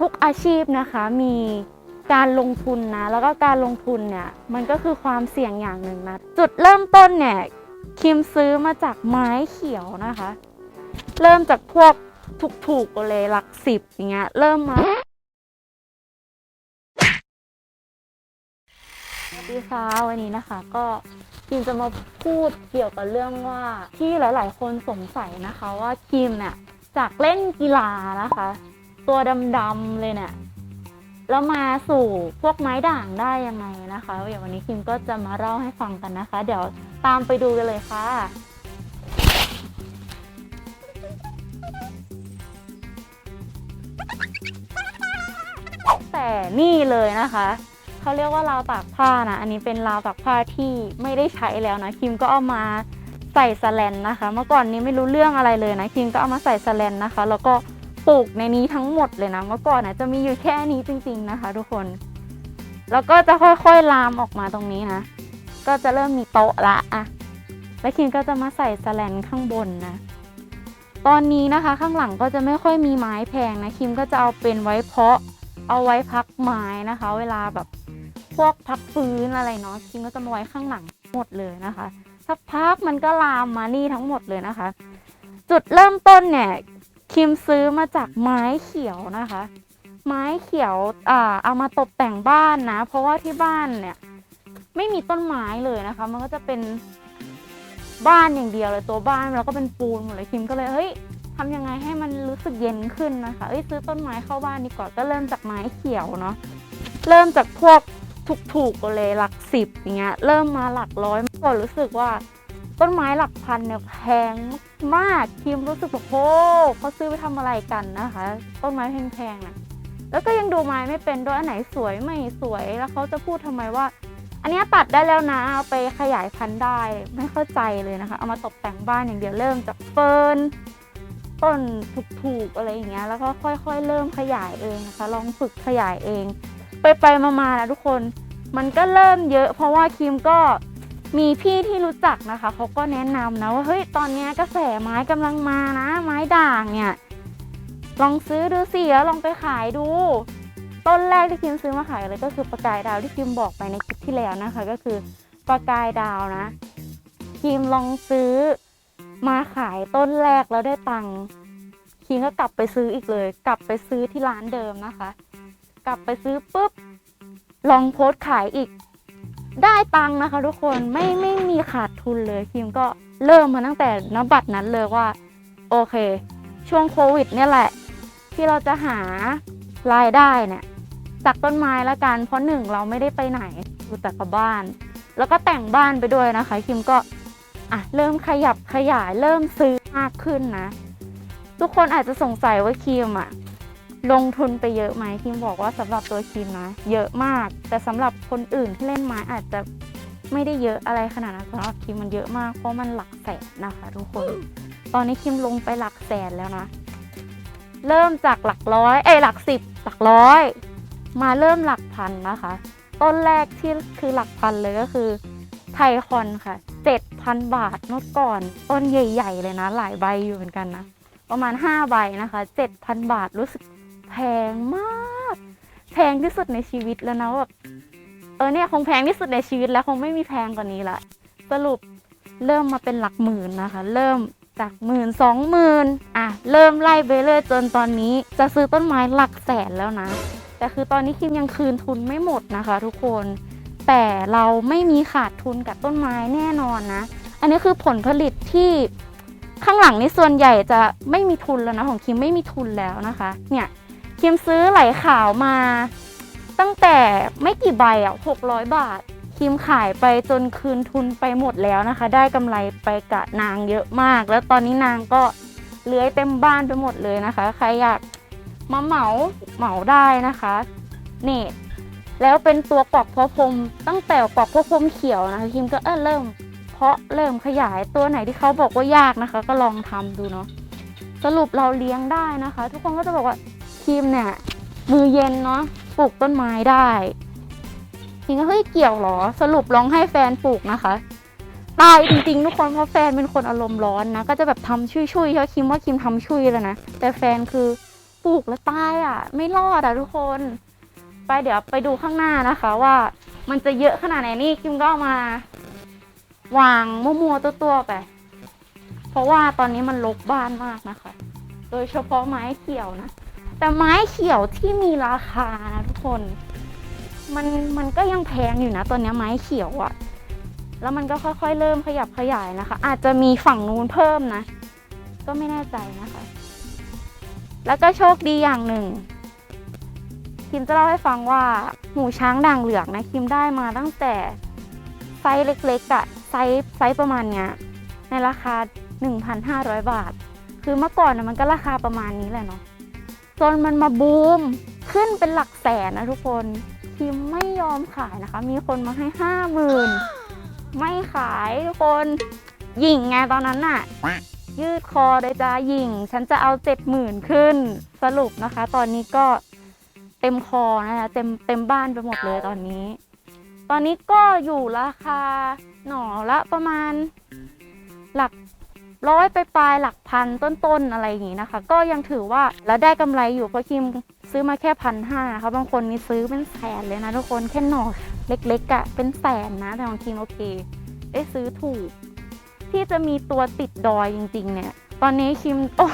ทุกอาชีพนะคะมีการลงทุนนะ แล้วก็การลงทุนเนี่ยมันก็คือความเสี่ยงอย่างหนึ่งนะ จุดเริ่มต้นเนี่ยคิมซื้อมาจากไม้เขียวนะคะ เริ่มจากพวกถูกๆเลยหลักสิบอย่างเงี้ยเริ่มมาสวัสดีค่ะวันนี้นะคะ ก็คิมจะมาพูดเกี่ยวกับเรื่องว่าที่หลาย ๆ คนสงสัยนะคะว่าคิมเนี่ยจากเล่นกีฬานะคะ ตัวดำๆเลยเนี่ยแล้วมาสู่พวกไม้ด่างได้ยังไงนะคะเดี๋ยววันนี้คิมก็จะมาเล่าให้ฟังกันนะคะ เดี๋ยวตามไปดูกันเลยค่ะแต่นี่เลยนะคะเขาเรียกว่าราวตากผ้านะอันนี้เป็นราวตากผ้าที่ไม่ได้ใช้แล้วนะคิมก็เอามาใส่สแลนนะคะ เมื่อก่อนนี้ไม่รู้เรื่องอะไรเลยนะคิมก็เอามาใส่สแลนนะคะ แล้วก็ ปลูกในนี้ทั้งหมดเลยนะเมื่อก่อนนะจะมีอยู่แค่นี้จริง ๆนะคะ ทุกคน แล้วก็จะค่อยๆลามออกมาตรงนี้นะ ก็จะเริ่มมีโต๊ะละอะแล้วคิมก็จะมาใส่สแลนข้างบนนะ ตอนนี้นะคะข้างหลังก็จะไม่ค่อยมีไม้แพงนะคิมก็จะเอาเป็นไว้เพาะ เอาไว้พักไม้นะคะ เวลาแบบพวกพักฟื้นอะไรเนาะคิมก็จะมาไว้ข้างหลังหมดเลยนะคะสักพักมันก็ลามมานี่ทั้งหมดเลยนะคะ จุดเริ่มต้นเนี่ย คิมซื้อมาจากไม้เขียวนะคะ ไม้เขียวอ่าเอามาตกแต่งบ้านนะ เพราะว่าที่บ้านเนี่ย ไม่มีต้นไม้เลยนะคะ มันก็จะเป็นบ้านอย่างเดียวเลยตัวบ้านแล้วก็เป็นปูนหมดเลยคิมก็เลยเฮ้ยทำยังไงให้มันรู้สึกเย็นขึ้นนะคะเอ้ยซื้อต้นไม้เข้าบ้านดีกว่าก็เริ่มจากไม้เขียวเนาะเริ่มจากพวกถูกๆเลยหลักสิบอย่างเงี้ยเริ่มมาหลักร้อยก็รู้สึกว่า ต้นไม้หลักพันเนี่ยแพงมากทีมรู้สึกแบบโอ้เขาซื้อไปทำอะไรกันนะคะ ต้นไม้แพงๆนะแล้วก็ยังดูไม้ไม่เป็นด้วยอันไหนสวยไม่สวยแล้วเขาจะพูดทำไมว่า อันนี้ตัดได้แล้วนะเอาไปขยายพันธุ์ได้ไม่เข้าใจเลยนะคะ เอามาตกแต่งบ้านอย่างเดียวเริ่มจากเฟิร์นต้นถูกๆอะไรอย่างเงี้ยแล้วก็ค่อยๆ เริ่มขยายเองนะคะ ลองฝึกขยายเอง ไปๆมาๆนะทุกคน มันก็เริ่มเยอะ เพราะว่าคิมก็ มีพี่ที่รู้จักนะคะเขาก็แนะนำนะว่าเฮ้ยตอนนี้กระแสไม้กำลังมานะ ไม้ด่างเนี่ย ลองซื้อดูสิแล้วลองไปขายดู ต้นแรกที่คิมซื้อมาขายเลยก็คือประกายดาวที่คิมบอกไปในคลิปที่แล้วนะคะ ก็คือประกายดาวนะคิมลองซื้อมาขายต้นแรกแล้วได้ตังค์คิงก็กลับไปซื้ออีกเลย กลับไปซื้อที่ร้านเดิมนะคะ กลับไปซื้อปุ๊บลองโพสต์ขายอีก ได้ตังค์นะคะ ทุกคนไม่ไม่มีขาดทุนเลยคิมก็เริ่มมาตั้งแต่นบัตรนั้นเลยว่า โอเค ช่วงโควิด เนี่ยแหละ ที่เราจะหารายได้เนี่ยจากต้นไม้ละกัน เพราะหนึ่งเราไม่ได้ไปไหนอยู่แต่กับบ้าน แล้วก็แต่งบ้านไปด้วยนะคะ คิมก็อะเริ่มขยับขยายเริ่มซื้อมากขึ้นนะ ทุกคนอาจจะสงสัยว่าคิมอะ ลงทุนไปเยอะไหมคิมบอกว่าสำหรับตัวคิมนะ เยอะมาก แต่สำหรับคนอื่นที่เล่นไม้อาจจะไม่ได้เยอะอะไรขนาดนั้นสำหรับคิมมันเยอะมากเพราะมันหลักแสนนะคะทุกคน ตอนนี้คิมลงไปหลักแสนแล้วนะ เริ่มจากหลักร้อย เอ้หลักสิบหลักร้อย มาเริ่มหลักพันนะคะ ต้นแรกที่คือหลักพันเลยก็คือไทคอนค่ะ 7,000 บาทเมื่อก่อน ต้นใหญ่ ๆ เลยนะ หลายใบอยู่เหมือนกันนะ ประมาณ 5 ใบนะคะ 7,000 บาทรู้สึก แพงมาก แพงที่สุดในชีวิตแล้วนะแบบเออเนี่ยคงแพงที่สุดในชีวิตแล้วคงไม่มีแพงกว่านี้ละสรุปเริ่มมาเป็นหลักหมื่นนะคะ เริ่มจากหมื่นสองหมื่นอะเริ่มไล่ไปเรื่อยจนตอนนี้จะซื้อต้นไม้หลักแสนแล้วนะ แต่คือตอนนี้คิมยังคืนทุนไม่หมดนะคะทุกคน แต่เราไม่มีขาดทุนกับต้นไม้แน่นอนนะ อันนี้คือผลผลิตที่ข้างหลังนี่ส่วนใหญ่จะไม่มีทุนแล้วนะของคิมไม่มีทุนแล้วนะคะ เนี่ย คิมซื้อไหลขาวมา ตั้งแต่ไม่กี่ใบอะหกร้อยบาท คิมขายไปจนคืนทุนไปหมดแล้วนะคะ ได้กำไรไปกับนางเยอะมาก แล้วตอนนี้นางก็เลื้อยเต็มบ้านไปหมดเลยนะคะ ใครอยากมาเหมาเหมาได้นะคะนี่แล้วเป็นตัวกอกเพาะพรมตั้งแต่กอกเพาะพรมเขียวนะคะคิมก็เออเริ่ม เพาะเริ่มขยายตัวไหนที่เขาบอกว่ายากนะคะ ก็ลองทำดูเนาะสรุปเราเลี้ยงได้นะคะ ทุกคนก็จะบอกว่า คิมเนี่ยมือเย็นเนาะปลูกต้นไม้ได้คิมก็เฮ้ยเกี่ยวเหรอ สรุปลองให้แฟนปลูกนะคะตายจริงๆทุกคนเพราะแฟนเป็นคนอารมณ์ร้อนนะ ก็จะแบบทำชุยๆเพราะคิมว่าคิมทำชุยแล้วนะแต่แฟนคือปลูกแล้วตายอะ ไม่รอดอะทุกคน ไปเดี๋ยวไปดูข้างหน้านะคะว่ามันจะเยอะขนาดไหนนี่คิมก็มา วางมัวๆตัวๆไป เพราะว่าตอนนี้มันรกบ้านมากนะคะ โดยเฉพาะไม้เขียวนะ แต่ไม้เขียวที่มีราคานะทุกคน มันมันก็ยังแพงอยู่นะตอนนี้ไม้เขียวอะแล้วมันก็ค่อยๆ เริ่มขยับขยายนะคะ อาจจะมีฝั่งนู้นเพิ่มนะ ก็ไม่แน่ใจนะคะ แล้วก็โชคดีอย่างหนึ่งคิมจะเล่าให้ฟังว่าหูช้างด่างเหลืองนะคิมได้มาตั้งแต่ไซส์เล็กๆอะไซส์ไซส์ประมาณเนี้ยในราคา 1,500 บาท คือเมื่อก่อนนะมันก็ราคาประมาณนี้แหละเนาะ จนมันมาบูมขึ้นเป็นหลักแสนนะทุกคนคิมไม่ยอมขายนะคะ มีคนมาให้ห้าหมื่นไม่ขายทุกคนหยิ่งไงตอนนั้นน่ะ ยืดคอเลยจ้าหยิ่ง ฉันจะเอาเจ็ดหมื่นขึ้นสรุปนะคะ ตอนนี้ก็เต็มคอนะคะเต็มเต็มบ้านไปหมดเลยตอนนี้ ตอนนี้ก็อยู่ราคาหน่อละประมาณหลัก ร้อยไปปลายหลักพันต้นๆอะไรอย่างงี้นะคะ ก็ยังถือว่าแล้วได้กำไรอยู่เพราะคิมซื้อมาแค่พันห้านะคะบางคนมีซื้อเป็นแสนเลยนะทุกคนแค่หน่อเล็กๆอะ่ะเป็นแสนนะแต่ของคิมโอเคได้ซื้อถูก ที่จะมีตัวติดดอยจริง ๆ เนี่ย ตอนนี้คิมโอ้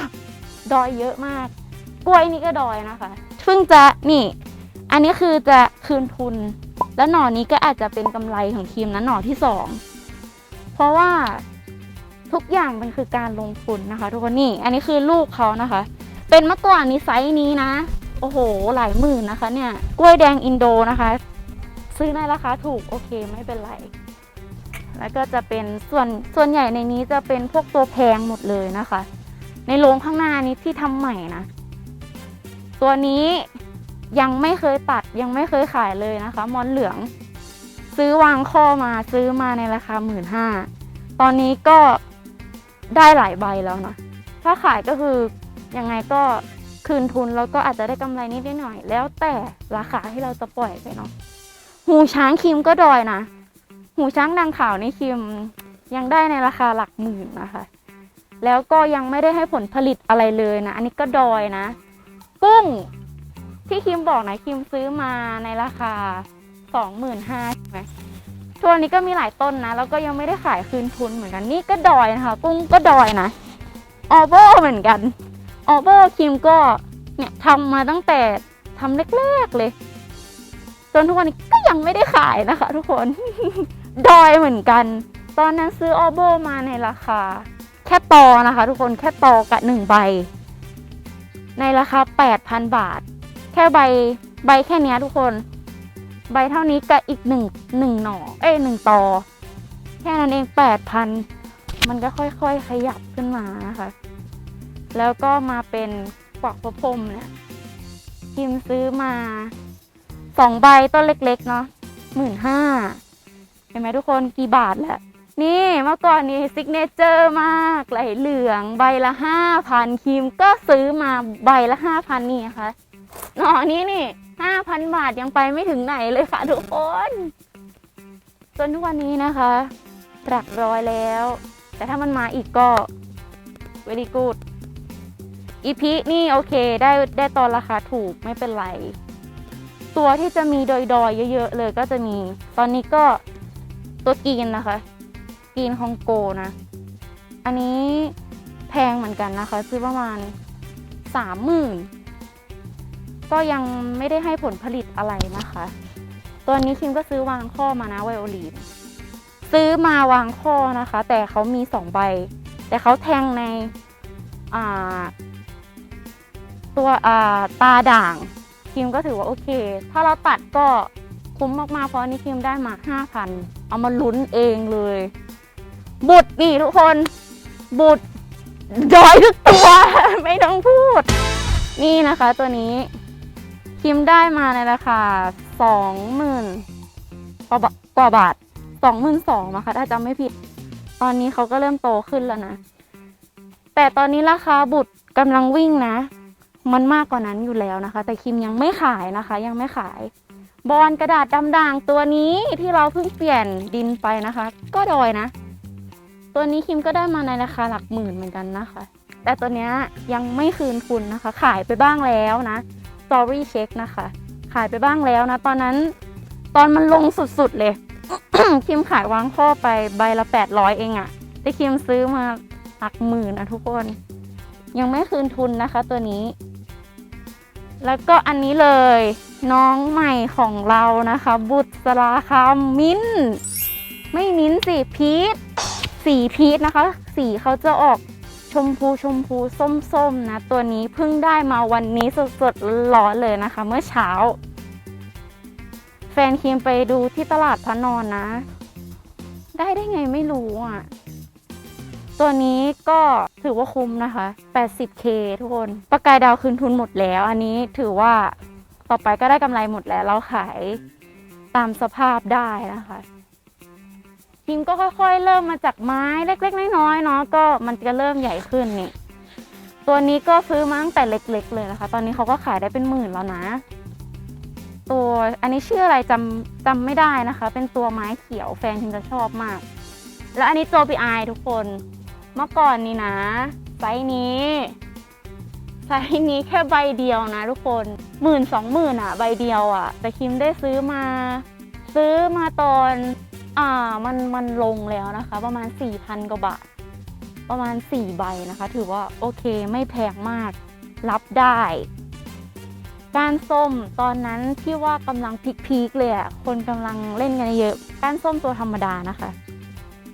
ดอยเยอะมาก กล้วยนี่ก็ดอยนะคะเพิ่งจะนี่ อันนี้คือจะคืนทุน แล้วหน่อนี้ก็อาจจะเป็นกำไรของคิมนะหน่อที่สองเพราะว่า ทุกอย่างมันคือการลงทุนนะคะ ทุกคนนี่ อันนี้คือลูกเขานะคะ เป็นเมื่อก่อนนี้ไซส์นี้นะ โอ้โห หลายหมื่นนะคะเนี่ย กล้วยแดงอินโดนะคะ ซื้อในราคาถูกโอเคไม่เป็นไร แล้วก็จะเป็นส่วนส่วนใหญ่ในนี้จะเป็นพวกตัวแพงหมดเลยนะคะ ในโรงข้างหน้านี้ที่ทำใหม่นะ ตัวนี้ยังไม่เคยตัดยังไม่เคยขายเลยนะคะ มอนเหลือง ซื้อวางข้อมาซื้อมาในราคาหมื่นห้าตอนนี้ก็ ได้หลายใบแล้วนะถ้าขายก็คือยังไงก็คืนทุนแล้วก็อาจจะได้กำไรนิดหน่อย แล้วแต่ราคาที่เราจะปล่อยไปเนาะหูช้างคิมก็ดอยนะ หูช้างดังขาวนี่คิมยังได้ในราคาหลักหมื่นนะคะ แล้วก็ยังไม่ได้ให้ผลผลิตอะไรเลยนะ อันนี้ก็ดอยนะ กุ้ง ที่คิมบอกนะคิมซื้อมาในราคาสองหมื่นห้าใช่ไหม ตัวนี้ก็มีหลายต้นนะ แล้วก็ยังไม่ได้ขายคืนทุนเหมือนกัน นี่ก็ดอยนะคะ กุ้งก็ดอยนะ ออโบเหมือนกัน ออโบคิมก็เนี่ยทำมาตั้งแต่ทำแรกๆเลย จนทุกวันนี้ก็ยังไม่ได้ขายนะคะ ทุกคน ดอยเหมือนกัน ตอนนั้นซื้อออโบมาในราคา แค่ตอนะคะ ทุกคนแค่ตอกับหนึ่งใบ ในราคา 8,000 บาท แค่ใบใบแค่นี้ทุกคน ใบเท่านี้กับอีกหนึ่งหนึ่งหน่อ เอ้ยหนึ่งตอ แค่นั้นเองแปดพันมันก็ค่อยๆขยับขึ้นมานะคะ แล้วก็มาเป็นกวักประพรมเนี่ยคิมซื้อมาสองใบต้นเล็กๆเนาะหมื่นห้าเห็นไหมทุกคนกี่บาทแหละนี่เมื่อก่อนนี้ซิกเนเจอร์มากไหลเหลืองใบละห้าพันคิมก็ซื้อมาใบละห้าพันนี่นะคะหน่อนี้นี่ ห้าพันบาทยังไปไม่ถึงไหนเลยค่ะทุกคนจนทุกวันนี้นะคะหลักร้อยแล้ว แต่ถ้ามันมาอีกก็ very good อีพีนี่โอเคได้ได้ตอนราคาถูกไม่เป็นไร ตัวที่จะมีดอยๆเยอะๆเลยก็จะมี ตอนนี้ก็ตัวกีนนะคะ กีนคองโกนะ อันนี้แพงเหมือนกันนะคะ ซื้อประมาณสามหมื่น ก็ยังไม่ได้ให้ผลผลิตอะไรนะคะ ตัวนี้คิมก็ซื้อวางข้อมานะไวโอลีนซื้อมาวางข้อนะคะ แต่เขามีสองใบ แต่เขาแทงในตัวาตาด่างคิมก็ถือว่าโอเค ถ้าเราตัดก็คุ้มมากๆเพราะอันนี้คิมได้มาห้าพันเอามาลุ้นเองเลย บุตรนี่ทุกคน บุตรดอยทุกตัว ไม่ต้องพูด นี่นะคะตัวนี้ คิมได้มาในราคาสองหมื่นกว่าบาทกว่าบาทสองหมื่นสองนะคะถ้าจำไม่ผิด ตอนนี้เขาก็เริ่มโตขึ้นแล้วนะ แต่ตอนนี้ราคาบุตรกำลังวิ่งนะ มันมากกว่านั้นอยู่แล้วนะคะ แต่คิมยังไม่ขายนะคะ ยังไม่ขาย บอลกระดาษดำด่างตัวนี้ที่เราเพิ่งเปลี่ยนดินไปนะคะ ก็ดอยนะ ตัวนี้คิมก็ได้มาในราคาหลักหมื่นเหมือนกันนะคะ แต่ตัวนี้ยังไม่คืนทุนนะคะ ขายไปบ้างแล้วนะ story check นะคะ ขายไปบ้างแล้วนะ ตอนนั้นตอนมันลงสุดๆเลย คิมขายวางข้อไปใบละ 800 เองอะแต่คิมซื้อมาหลักหมื่นนะทุกคน ยังไม่คืนทุนนะคะตัวนี้ แล้วก็อันนี้เลยน้องใหม่ของเรานะคะ บุตรราคำมิ้น ไม่มิ้นสิพีชสีพีชนะคะ สีเขาจะออก ชมพูชมพูส้มๆนะ ตัวนี้เพิ่งได้มาวันนี้สดๆร้อนเลยนะคะ เมื่อเช้า แฟนคิมไปดูที่ตลาดพระนอนนะ ได้ได้ไงไม่รู้อะ ตัวนี้ก็ถือว่าคุ้มนะคะ 80k ทุกคนประกายดาวคืนทุนหมดแล้ว อันนี้ถือว่าต่อไปก็ได้กำไรหมดแล้วเราขายตามสภาพได้นะคะ พิมก็ค่อยๆ เริ่มมาจากไม้เล็กๆ น้อยๆเนาะก็มันจะเริ่มใหญ่ขึ้นนี่ ตัวนี้ก็ซื้อมาตั้งแต่เล็ก ๆ เลยนะคะ ตอนนี้เขาก็ขายได้เป็นหมื่นแล้วนะ ตัวอันนี้ชื่ออะไรจำจำไม่ได้นะคะ เป็นตัวไม้เขียวแฟนพิมจะชอบมาก แล้วอันนี้โจปีไอทุกคนเมื่อก่อนนี่นะไซส์นี้ไซส์นี้แค่ใบเดียวนะทุกคนหมื่นสองหมื่นอะใบเดียวอะแต่คิมได้ซื้อมา ซื้อมาตอน อ่ามันมันลงแล้วนะคะ ประมาณ4ี่พันกว่าบาท ประมาณ 4 ใบนะคะ ถือว่าโอเคไม่แพงมาก รับได้ก้านส้มตอนนั้นที่ว่ากำลังพีคๆเลยอะคนกำลังเล่นกันเยอะก้านส้มตัวธรรมดานะคะ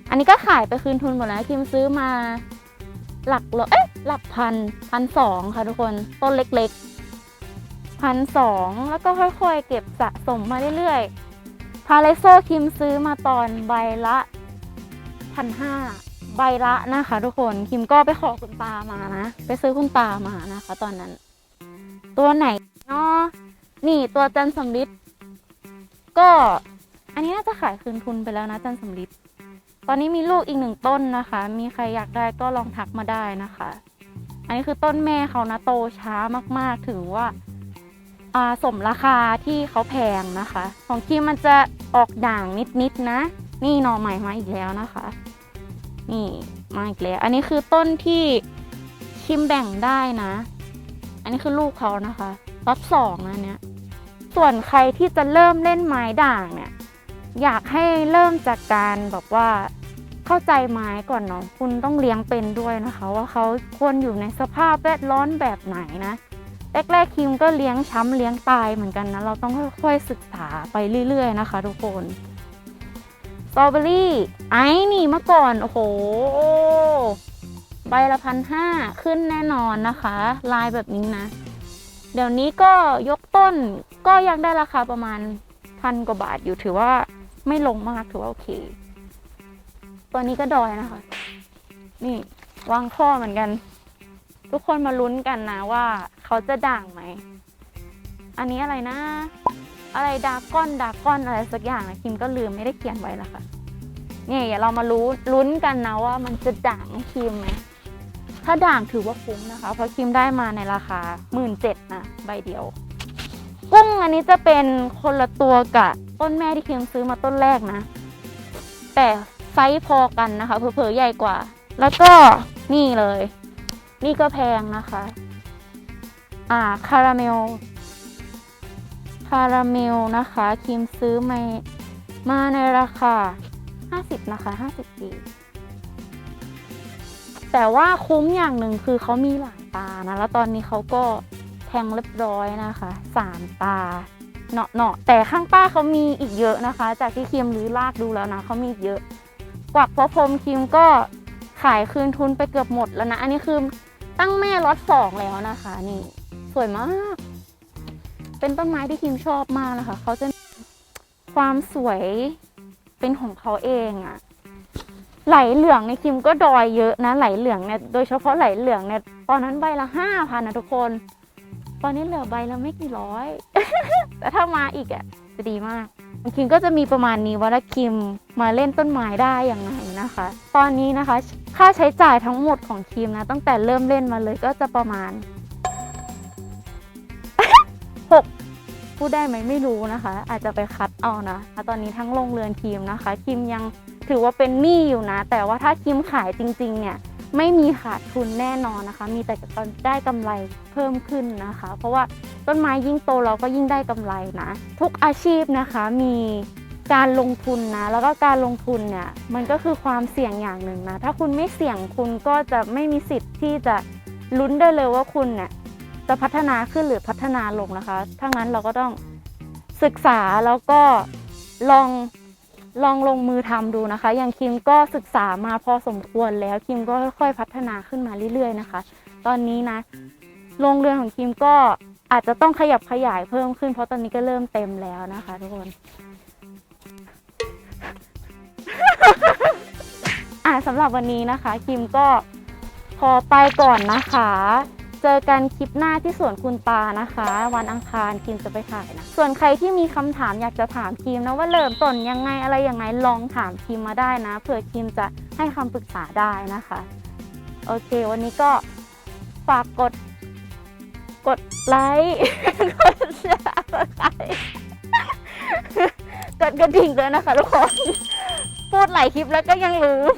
อันนี้ก็ขายไปคืนทุนหมดแล้วคิมซื้อมาหลักร้อยเอ๊ะหลักพันพันสองค่ะทุกคนต้นเล็กๆพันสองแล้วก็ค่อยๆ เก็บสะสมมาเรื่อยๆ พาเลโซคิมซื้อมาตอนใบละพันห้าใบละนะคะ ทุกคนคิมก็ไปขอคุณตามานะ ไปซื้อคุณตามานะคะ ตอนนั้น ตัวไหนเนาะนี่ตัวจันสำลิดก็ อันนี้น่าจะขายคืนทุนไปแล้วนะจันสำลิดตอนนี้มีลูกอีกหนึ่งต้นนะคะ มีใครอยากได้ก็ลองทักมาได้นะคะ อันนี้คือต้นแม่เขานะโตช้ามากๆ ถือว่า สมราคาที่เขาแพงนะคะ ของคิมมันจะออกด่างนิดๆนะ นี่หน่อใหม่มาอีกแล้วนะคะ นี่มาอีกแล้ว อันนี้คือต้นที่คิมแบ่งได้นะ อันนี้คือลูกเขานะคะรอบสองนะเนี่ยส่วนใครที่จะเริ่มเล่นไม้ด่างเนี่ย อยากให้เริ่มจากการแบบว่าเข้าใจไม้ก่อนเนาะคุณต้องเลี้ยงเป็นด้วยนะคะ ว่าเขาควรอยู่ในสภาพแวดล้อมแบบไหนนะ แรกๆคิมก็เลี้ยงช้ำเลี้ยงตายเหมือนกันนะ เราต้องค่อยๆศึกษาไปเรื่อยๆนะคะ ทุกคนสตรอเบอรี่ไอ้นี่เมื่อก่อน โอ้โห ใบละพันห้าขึ้นแน่นอนนะคะ ลายแบบนี้นะ เดี๋ยวนี้ก็ยกต้นก็ยังได้ราคาประมาณพันกว่าบาทอยู่ถือว่าไม่ลงมากถือว่าโอเค ตัวนี้ก็ดอยนะคะ นี่วางข้อเหมือนกัน ทุกคนมาลุ้นกันนะว่า เขาจะด่างไหม อันนี้อะไรนะ อะไรดาก้อนดาก้อนอะไรสักอย่างนะคิมก็ลืมไม่ได้เขียนไว้ล้วค่ะเนี่อย่าเรามารู้ลุ้นกันนะว่ามันจะด่างคิมไหมถ้าด่างถือว่าคุ้มนะคะ เพราะคิมได้มาในราคาหมื่นเจ็ดนะใบเดียว กุ้งอันนี้จะเป็นคนละตัวกับต้นแม่ที่คิมซื้อมาต้นแรกนะ แต่ไซส์พอกันนะคะ เผลอๆใหญ่กว่า แล้วก็นี่เลย นี่ก็แพงนะคะ อ่าคาราเมลคาราเมลนะคะคิมซื้อมามาในราคา 50 นะคะ 50ปีแต่ว่าคุ้มอย่างหนึ่งคือเขามีหลายตานะ แล้วตอนนี้เขาก็แทงเรียบร้อยนะคะสามตาเนาะเนาะแต่ข้างใต้เขามีอีกเยอะนะคะ จากที่คิมรื้อลากดูแล้วนะเขามีเยอะ กวักพระพรมคิมก็ขายคืนทุนไปเกือบหมดแล้วนะ อันนี้คือตั้งแม่ล็อตสองแล้วนะคะนี่ สวยมาก เป็นต้นไม้ที่คิมชอบมากนะคะ เขาจะความสวยเป็นของเขาเองอะไหลเหลืองในคิมก็ดอยเยอะนะ ไหลเหลืองเนี่ยโดยเฉพาะไหลเหลืองเนี่ยตอนนั้นใบละห้าพันนะทุกคน ตอนนี้เหลือใบละไม่กี่ร้อย แต่ถ้ามาอีกอะจะดีมากคิมก็จะมีประมาณนี้ว่าถ้าคิมมาเล่นต้นไม้ได้อย่างไงนะคะ ตอนนี้นะคะ ค่าใช้จ่ายทั้งหมดของคิมนะ ตั้งแต่เริ่มเล่นมาเลยก็จะประมาณ หกพูดได้ไหมไม่รู้นะคะ อาจจะไปคัดเอานะ ตอนนี้ทั้งโรงเรือนคิมนะคะคิมยังถือว่าเป็นหนี้อยู่นะ แต่ว่าถ้าคิมขายจริงๆเนี่ยไม่มีขาดทุนแน่นอนนะคะ มีแต่จะได้กำไรเพิ่มขึ้นนะคะ เพราะว่าต้นไม้ยิ่งโตเราก็ยิ่งได้กำไรนะ ทุกอาชีพนะคะมีการลงทุนนะ แล้วก็การลงทุนเนี่ยมันก็คือความเสี่ยงอย่างหนึ่งนะ ถ้าคุณไม่เสี่ยงคุณก็จะไม่มีสิทธิ์ที่จะลุ้นได้เลยว่าคุณเนี่ย จะพัฒนาขึ้นหรือพัฒนาลงนะคะทั้งนั้นเราก็ต้องศึกษาแล้วก็ลองลองลงมือทำดูนะคะ อย่างคิมก็ศึกษามาพอสมควรแล้วคิมก็ค่อยๆพัฒนาขึ้นมาเรื่อยๆนะคะ ตอนนี้นะโรงเรือนของคิมก็อาจจะต้องขยับขยายเพิ่มขึ้น เพราะตอนนี้ก็เริ่มเต็มแล้วนะคะทุกคนอะสำหรับวันนี้นะคะคิมก็ขอไปก่อนนะคะ เจอกันคลิปหน้าที่สวนคุณตานะคะ วันอังคารคิมจะไปถ่ายนะ ส่วนใครที่มีคำถามอยากจะถามคิมนะว่าเริ่มต้นยังไงอะไรยังไงลองถามคิมมาได้นะเผื่อคิมจะให้คำปรึกษาได้นะคะ โอเค วันนี้ก็ฝากกด กดไลค์กดแชร์กดไลค์กดกระดิ่งด้วยนะคะทุกคน พูดหลายคลิปแล้วก็ยังลืม